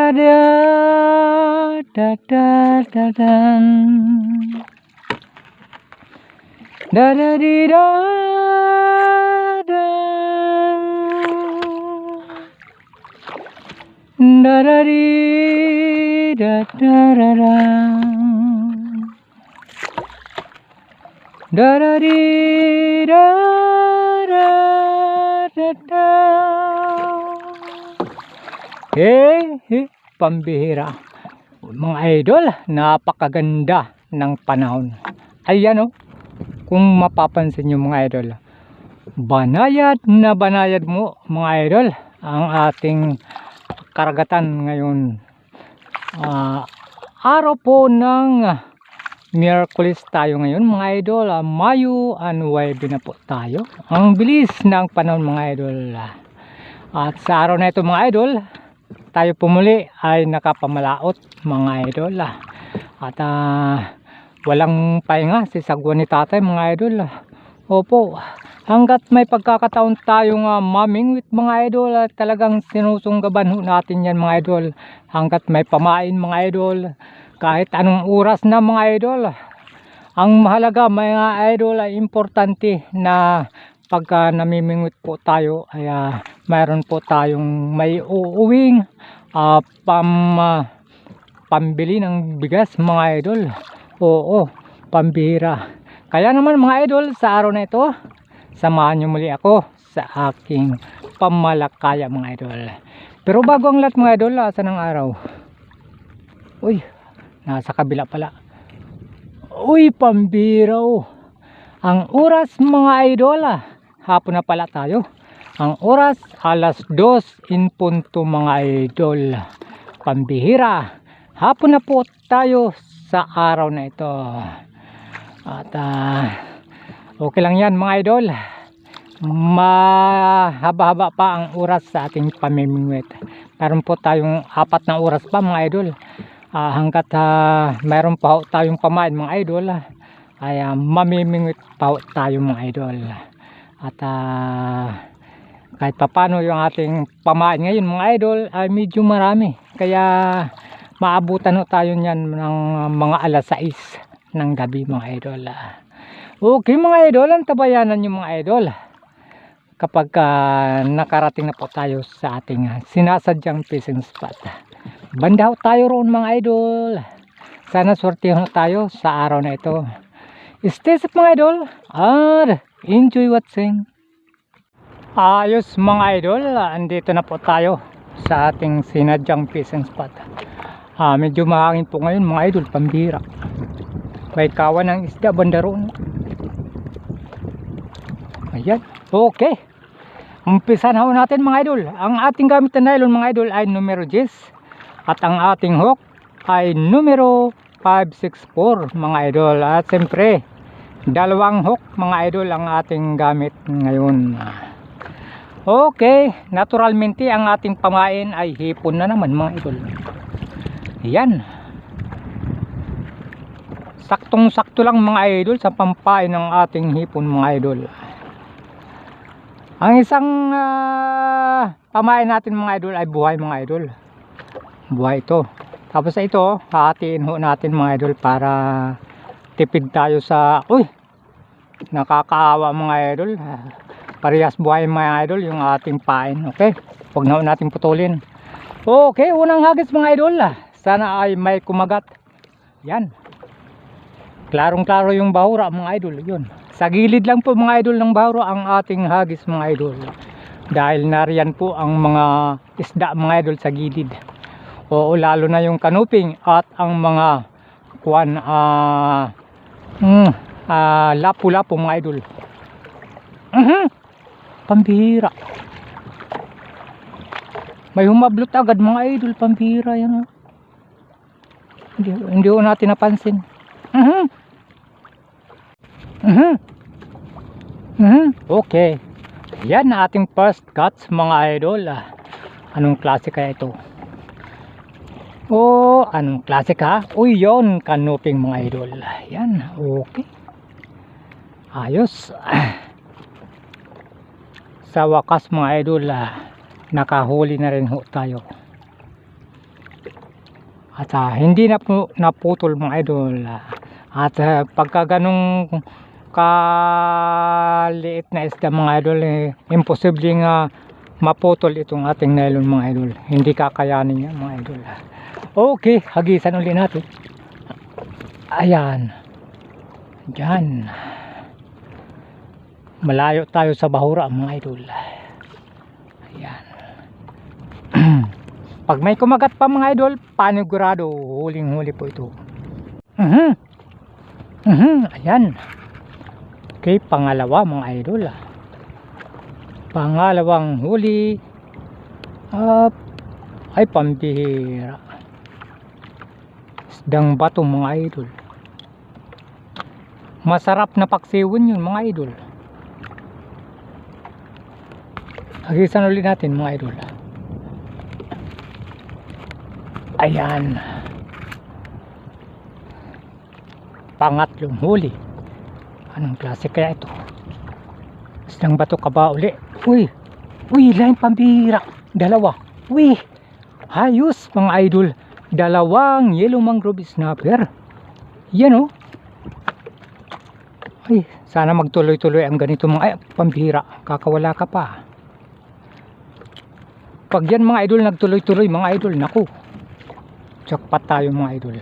da da da da da dan. Da da di da dan. Da da di da da da dan. Da da di da da da da. Eh, eh, pambihira. Mga idol, napakaganda ng panahon. Ayan oh, kung mapapansin nyo mga idol. Banayad na banayad mo mga idol ang ating karagatan ngayon. Ah, araw po ng Miyerkules tayo ngayon mga idol. Ah, Mayo and 9 na po tayo. Ang bilis ng panahon mga idol. At sa araw na ito mga idol, tayo pumuli ay nakapamalaot mga idol. At ah, walang pahinga si sagwan ni tatay mga idol. Opo, hanggat may pagkakataon tayong uh, maming with mga idol, ah, talagang sinusunggaban natin yan mga idol. Hanggat may pamain mga idol, kahit anong oras na mga idol. Ang mahalaga mga idol ay importante na pagka namimingwit po tayo ay ah, mayroon po tayong may uuwing ah, pam, ah, pambili ng bigas mga idol. Oo, pambihira. Kaya naman mga idol sa araw na ito, samahan nyo muli ako sa aking pamalakaya mga idol. Pero bago ang lahat mga idol, asan ang araw? Uy, nasa kabila pala. Uy, pambiraw. Ang oras mga idol, ah, hapon na pala tayo. Ang oras, alas 2 in punto mga idol. Pambihira. Hapon na po tayo sa araw na ito. At ah, okay lang yan mga idol. Mahaba-haba pa ang oras sa ating pamimingwit. Meron po tayong apat na oras pa mga idol. Ah, hanggat ah, mayroon pa tayong pamain mga idol ay ah, mamimingwit pa tayo mga idol. At ah, kahit papano yung ating pamain ngayon mga idol ay medyo marami. Kaya maabutan ho tayo niyan ng mga alas 6 ng gabi mga idol. Okay mga idol, ang tabayanan nyo mga idol. Kapag ah, nakarating na po tayo sa ating sinasadyang fishing spot. Banda tayo roon mga idol. Sana ho tayo sa araw na ito. Stay safe mga idol. At enjoy watching. Ayos mga idol, andito na po tayo sa ating sinadyang fishing spot. Ah, medyo mahangin po ngayon mga idol, pambira. May kawan ng isda banda roon. Ayan, okay. Umpisa na ho natin mga idol. Ang ating gamit na nylon mga idol ay numero 10. At ang ating hook ay numero 564 mga idol. At siyempre, dalawang hook mga idol ang ating gamit ngayon. Okay, naturalmente ang ating pamain ay hipon na naman mga idol. Yan. Saktong sakto lang mga idol sa pampain ng ating hipon mga idol. Ang isang ah, pamain natin mga idol ay buhay mga idol. Buhay ito. Tapos ito, hahatiin ho natin mga idol para tipid tayo sa... Uy! Nakakaawa mga idol. Parehas buhay mga idol yung ating pain. Okay? Huwag na natin putulin. Okay, unang hagis mga idol. Sana ay may kumagat. Yan. Klarong klaro yung bahura mga idol. Yun. Sa gilid lang po mga idol ng bahura ang ating hagis mga idol. Dahil nariyan po ang mga isda mga idol sa gilid. Oo, lalo na yung kanuping at ang mga kuan ah mm, ah, lapu-lapu mga idol. Mhm. Pambihira. May humablot agad mga idol, pambihira yan. oh. Hindi, hindi ko natin napansin. Mhm. Mhm. Mhm. Okay. Yan na ating first cuts mga idol. Ah, Anong klase kaya ito? Oh, anong klase ka? Uy, yon kanuping mga idol. Yan, okay. Ayos. Sa wakas mga idol, ah, nakahuli na rin ho tayo. At ah, hindi na po naputol mga idol. Ah, At ah, pagka ganong kaliit na isda mga idol, eh, imposible nga maputol itong ating nylon mga idol. Hindi kakayanin yan mga idol. Okay, hagisan ulit natin. Ayan. Diyan. Malayo tayo sa bahura mga idol. Ayan. Pag may kumagat pa mga idol, panigurado, huling-huli po ito. Mhm. Mhm, ayan. Okay, pangalawa mga idol. ah. Pangalawang huli. Up. ay, pambihira. Isdang bato mga idol. Masarap na paksiwin yun mga idol. Hagisan ulit natin mga idol. Ayan. Pangatlong huli. Anong klase kaya ito? Isang bato ka ba uli? Uy! Uy! Lain pambihira! Dalawa! Uy! Hayos mga idol! Dalawang yellow mangrove snapper. Yan oh! Ay, sana magtuloy-tuloy ang ganito mga ay, pambihira. Kakawala ka pa. Pag yan mga idol nagtuloy-tuloy mga idol, naku. Jackpot tayo mga idol.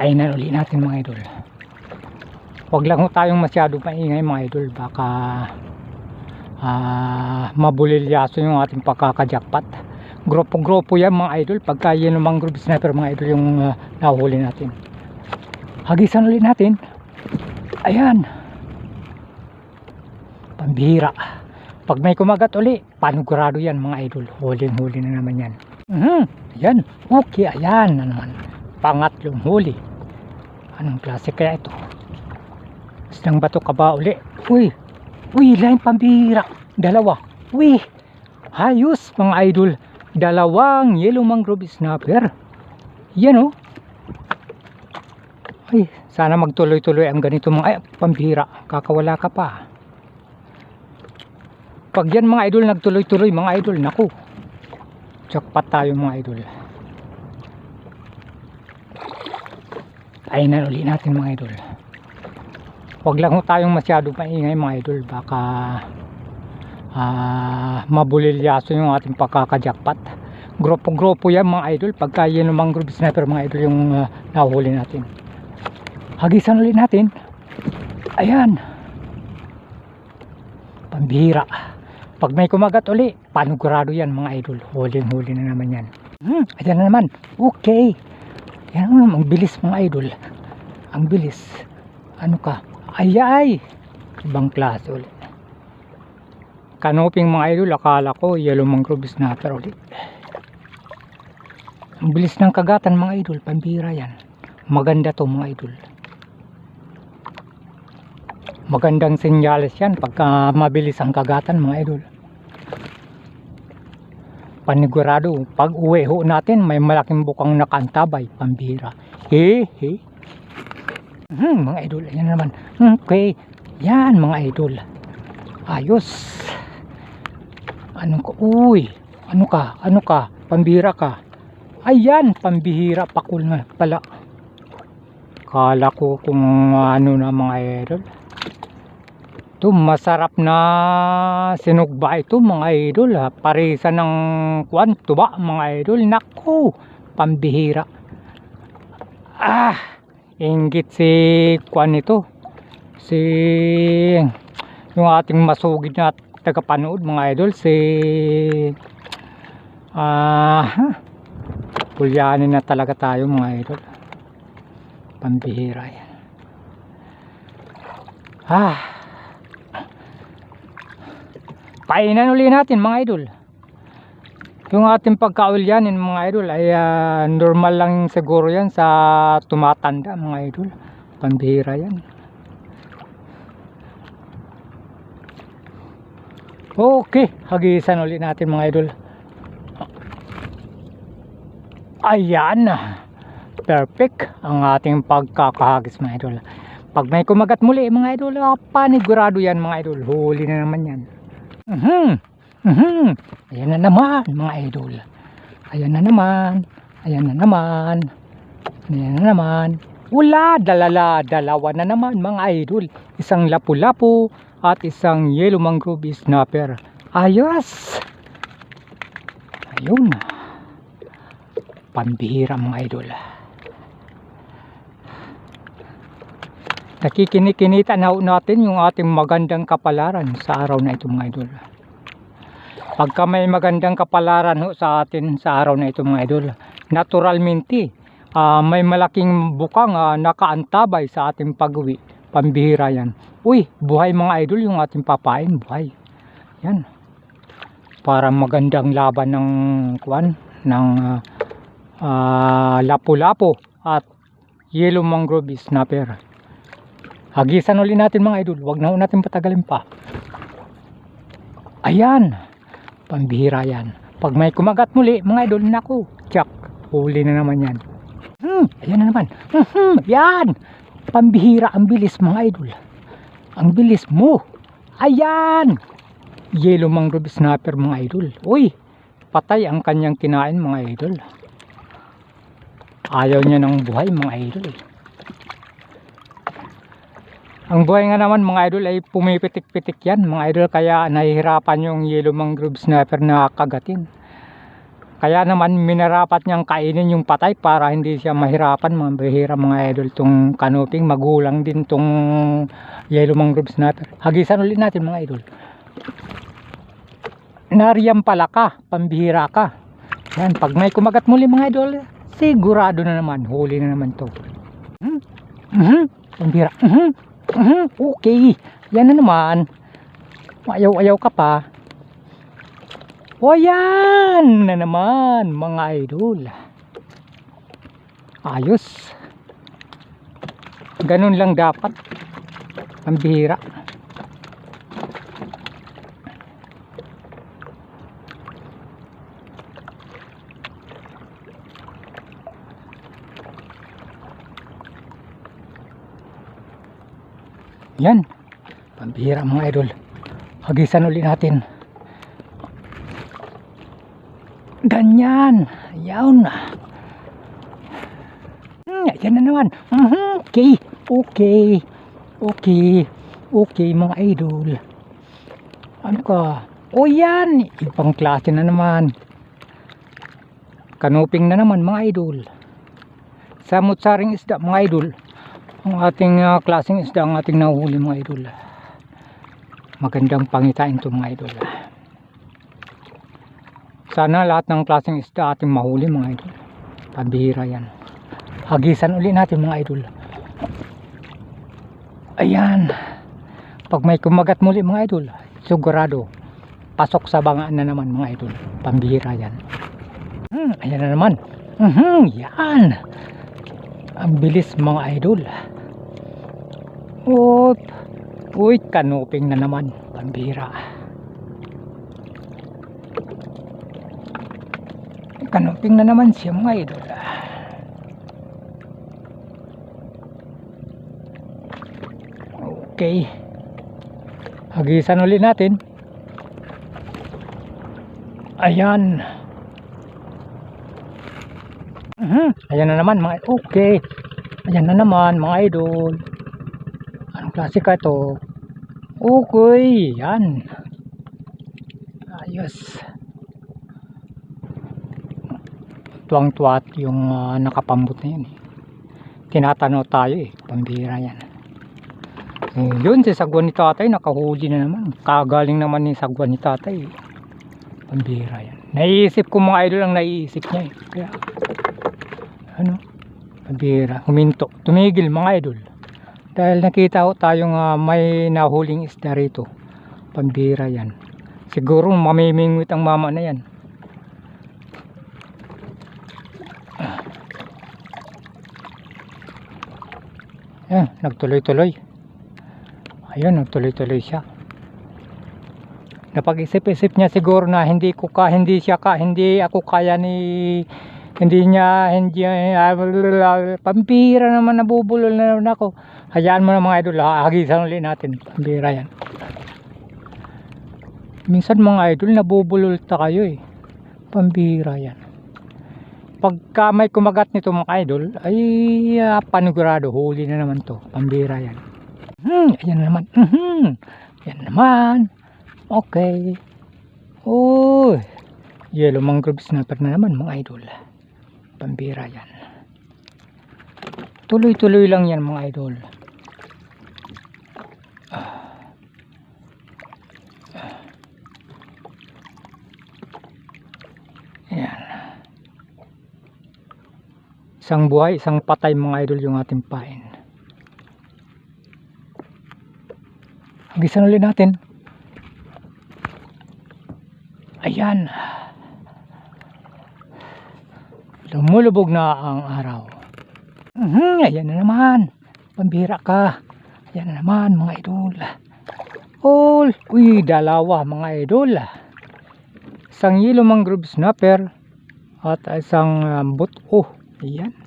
Na uli natin mga idol. Huwag lang ho tayong masyado maingay mga idol. Baka ah mabulilyaso yung ating pagkakajakpat. Grupo-grupo yan mga idol. Pagka yun ang mga group sniper mga idol yung ah, nahuli natin. Hagisan ulit natin. Ayan. Pambihira. Pag may kumagat uli, panugurado yan mga idol. Huling-huli na naman yan. Mhm, Ayan. Okay, ayan na naman. Pangatlong huli. Anong klase kaya ito? Isang bato ka ba uli? Uy! Uy, lain pambihira. Dalawa. Uy! Hayos mga idol. Dalawang yellow mangrove snapper. Yan oh. Ay, sana magtuloy-tuloy ang ganito mga ay, pambihira. Kakawala ka pa. Pag yan mga idol nagtuloy-tuloy mga idol, naku. Jackpot tayo mga idol. Na uli natin mga idol. Huwag lang ho tayong masyado maingay mga idol. Baka ah mabulilyaso yung ating pagkakajakpat. Grupo-grupo yan mga idol. Pagka yan ang group sniper mga idol yung ah, nahuli natin. Hagisan ulit natin. Ayan. Pambihira. Pag may kumagat uli, panugurado yan mga idol. Huling-huli na naman yan. Hmm, ayan na naman. Okay. Yan naman, ang bilis mga idol. Ang bilis. Ano ka? Ay ay! Ibang klase ulit. Kanoping mga idol, akala ko yellow mangrove snapper ulit. Ang bilis ng kagatan mga idol, pambira yan. Maganda to mga idol. Magandang senyales yan pagka mabilis ang kagatan mga idol. Panigurado, pag uwi ho natin, may malaking bukang nakantabay, pambira. He, he. Hmm, mga idol, ayan naman. Okay, yan mga idol. Ayos. Ano ka? Uy, ano ka? Ano ka? Pambira ka. Ayan, pambihira pakul nga pala. Kala ko kung ano na mga idol. Ito, masarap na sinugba ito mga idol. Ha. Parisa ng kwan, tuba mga idol. Naku, pambihira. Ah, inggit si kwan ito. Si yung ating masugid na tagapanood mga idol. Si ah, pulyanin na talaga tayo mga idol. Pambihira yan. Ah, painan uli natin mga idol yung ating pagkaulyanin mga idol ay ah, normal lang siguro yan sa tumatanda mga idol. Pambihira yan. Okay hagisan ulit natin mga idol. Ayan. Perfect. Ang ating pagkakahagis mga idol. Pag may kumagat muli mga idol ah, panigurado yan mga idol. Huli na naman yan Mhm. Mhm. Ayan na naman mga idol. Ayan na naman. Ayan na naman. Ayan na naman. Wala, dalala, dalawa na naman mga idol. Isang lapu-lapu at isang yellow mangrove snapper. Ayos! Ayun. Pambihira mga idol. Nakikinikinita na natin yung ating magandang kapalaran sa araw na ito mga idol. Pagka may magandang kapalaran ho sa atin sa araw na ito mga idol, naturalmente ah, may malaking bukang ah, nakaantabay sa ating pag-uwi. Pambihira yan. Uy, buhay mga idol yung ating papain, buhay. Yan. Para magandang laban ng kuan ng ah, lapu-lapu at yellow mangrove snapper. Hagisan ulit natin mga idol. Huwag na natin patagalin pa. Ayan. Pambihira yan. Pag may kumagat muli, mga idol, naku, tsak, huli na naman yan. Hmm, ayan na naman. Hmm, yan. Pambihira, ang bilis mga idol. Ang bilis mo. Ayan. Yellow mangrove snapper mga idol. Uy, patay ang kanyang kinain mga idol. Ayaw niya ng buhay mga idol. Ang buhay nga naman mga idol ay pumipitik-pitik yan mga idol kaya nahihirapan yung yellow mangrove snapper na kagatin. Kaya naman minarapat niyang kainin yung patay para hindi siya mahirapan mga bihira mga idol tong kanoping magulang din tong yellow mangrove snapper. Hagisan ulit natin mga idol. Nariyam pala ka, pambihira ka. Yan, pag may kumagat muli mga idol, sigurado na naman, huli na naman to. Hmm? Mhm. Pambihira. Mhm. Okay. Yan na naman. Ayaw-ayaw ka pa. O yan na naman mga idol. Ayos. Ganun lang dapat. Pambihira. Yan. Pambihira mga idol. Hagisan ulit natin. Ganyan. Yan. Hmm, yan na naman. Mhm, Okay. Okay. Okay. Okay mga idol. Ano ka? O yan. Ibang klase na naman. Kanuping na naman mga idol. Samut-saring isda mga idol. Ang ating ah, klaseng isda ang ating nahuli mga idol. Magandang pangitain to mga idol. Sana lahat ng klaseng isda ating mahuli mga idol. Pambihira yan. Hagisan uli natin mga idol. Ayan. Pag may kumagat muli mga idol, sigurado. Pasok sa bangaan na naman mga idol. Pambihira yan. Hmm, ayan na naman. Mhm, yan. Ang bilis mga idol. Op. Uy, kanuping na naman. Pambihira. Kanuping na naman siya mga idol. Okay. Hagisan ulit natin. Ayan. Mhm, Ayan na naman mga okay. Ayan na naman mga idol. Klase ka to? Okay, yan. Ayos. Tuwang-tuwat yung ah, nakapambot na yun. eh. Tinatanaw tayo eh. Pambira yan. Eh, yun, si sagwan ni tatay, nakahuli na naman. Kagaling naman ni sagwan ni tatay. eh. Pambira yan. Naiisip ko mga idol ang naiisip niya eh. Kaya, ano, pambira, huminto. Tumigil mga idol. Dahil nakita ko tayong ah, may nahuling isda rito. Pambira yan. Siguro mamimingwit ang mama na yan. Yan, nagtuloy-tuloy. Ayun, nagtuloy-tuloy siya. Napag-isip-isip niya siguro na hindi ko ka, hindi siya ka, hindi ako kaya ni hindi niya, hindi uh, pampira naman nabubulol na naman ako. Hayaan mo na mga idol, ha- hagisan ulit natin. Pampira yan. Minsan mga idol, nabubulol ta kayo eh. Pambira yan. pagka may kumagat nito mga idol ay uh, panigurado huli na naman to pambira yan hmm ayan na naman hmm yan naman okay oh yellow mangrove snapper na naman mga idol pambira yan tuloy tuloy lang yan mga idol Ayan. Isang buhay, isang patay mga idol yung ating pain. Hagisan ulit natin. Ayan. Lumulubog na ang araw. Mhm, ayan na naman. Pambira ka. Ayan na naman mga idol. Oh, uy, dalawa mga idol isang yellow mangrove snapper at isang um, buto ayan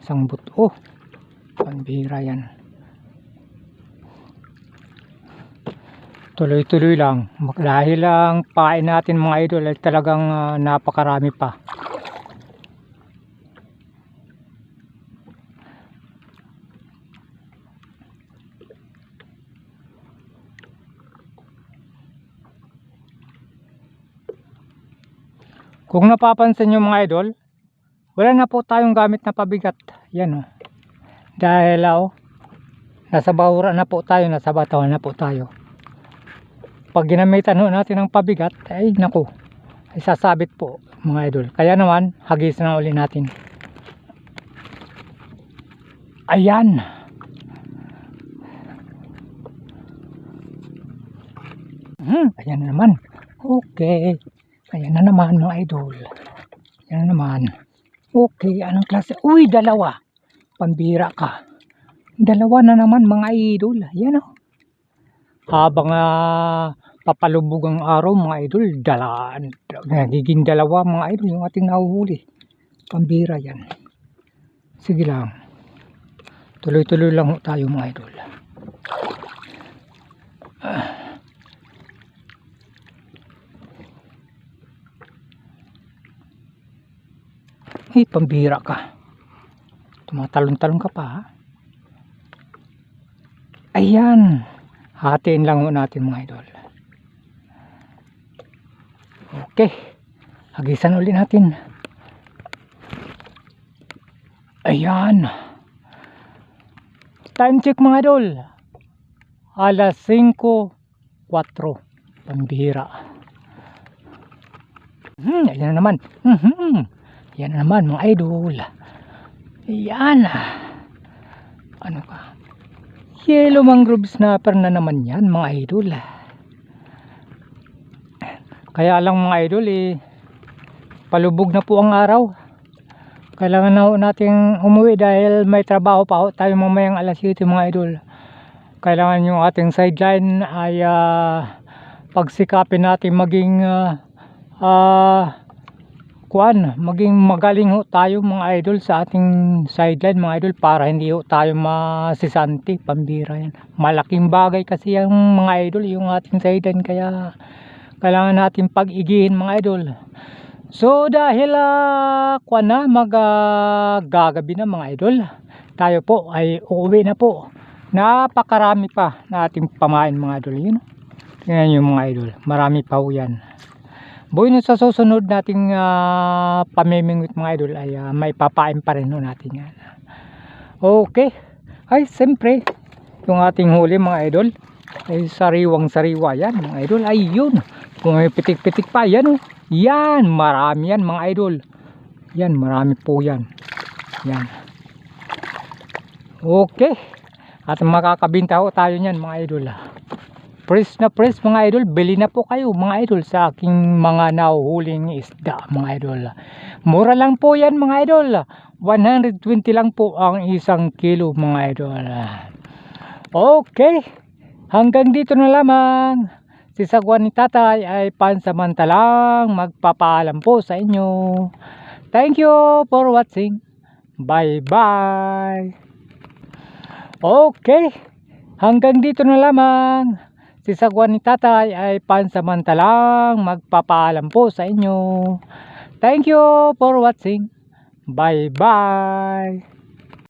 isang buto. Panbira yan. Tuloy tuloy lang. Dahil ang pain natin mga idol ay talagang uh, napakarami pa. Kung napapansin nyo mga idol, wala na po tayong gamit na pabigat. Yan o. Oh. Dahil oh, nasa bahura na po tayo, nasa bataw na po tayo. Pag ginamitan ho natin ng pabigat, ay naku, ay sasabit po mga idol. Kaya naman, hagis na uli natin. Ayan. Hmm, ayan na naman. Okay. Ayan na naman mga idol. Ayan na naman. Okay, anong klase? Uy, dalawa. Pambira ka. Dalawa na naman mga idol. Ayan o. Oh. Habang uh, papalubog ang araw mga idol, dala, nagiging dalawa mga idol yung ating nahuhuli. Pambira yan. Sige lang. Tuloy-tuloy lang tayo mga idol. Ah. Ay, pambira ka. Tumatalon-talon ka pa? Ayan. Hatiin lang natin mga idol. Okay. Hagisan ulit natin. Ayan. Time check mga idol. Alas 5.4. Pambira. Hmm, ayan na naman. Hmm, hmm. Yan naman mga idol. Yan. Ano ka? Yellow mangrove snapper na naman yan mga idol. Kaya lang mga idol eh, palubog na po ang araw. Kailangan na nating umuwi dahil may trabaho pa tayo mamayang alas 7 mga idol. Kailangan yung ating sideline ay uh, pagsikapin natin maging uh, uh, kuan maging magaling ho tayo mga idol sa ating sideline mga idol para hindi ho tayo masisanti pambira yan. Malaking bagay kasi yung mga idol yung ating sideline kaya kailangan natin pag-igihin mga idol. So dahil uh, kuan na mag uh, na mga idol tayo po ay uuwi na po. Napakarami pa na ating pamain mga idol yun. Tingnan nyo mga idol marami pa ho yan Buhay sa susunod nating uh, pamimingwit mga idol ay uh, may papain pa rin natin yan. Okay. Ay, siyempre, yung ating huli mga idol ay sariwang sariwa yan mga idol. Ay yun. Kung may pitik-pitik pa yan oh. Yan, marami yan mga idol. Yan, marami po yan. Yan. Okay. At makakabinta ho tayo niyan mga idol. Press na press mga idol, bili na po kayo mga idol sa aking mga nahuhuling isda mga idol. Mura lang po yan mga idol. 120 lang po ang isang kilo mga idol. Okay, hanggang dito na lamang. Si Sagwan ni Tatay ay pansamantalang magpapaalam po sa inyo. Thank you for watching. Bye bye. Okay, hanggang dito na lamang si Sagwan ni Tatay ay pansamantalang magpapaalam po sa inyo. Thank you for watching. Bye-bye!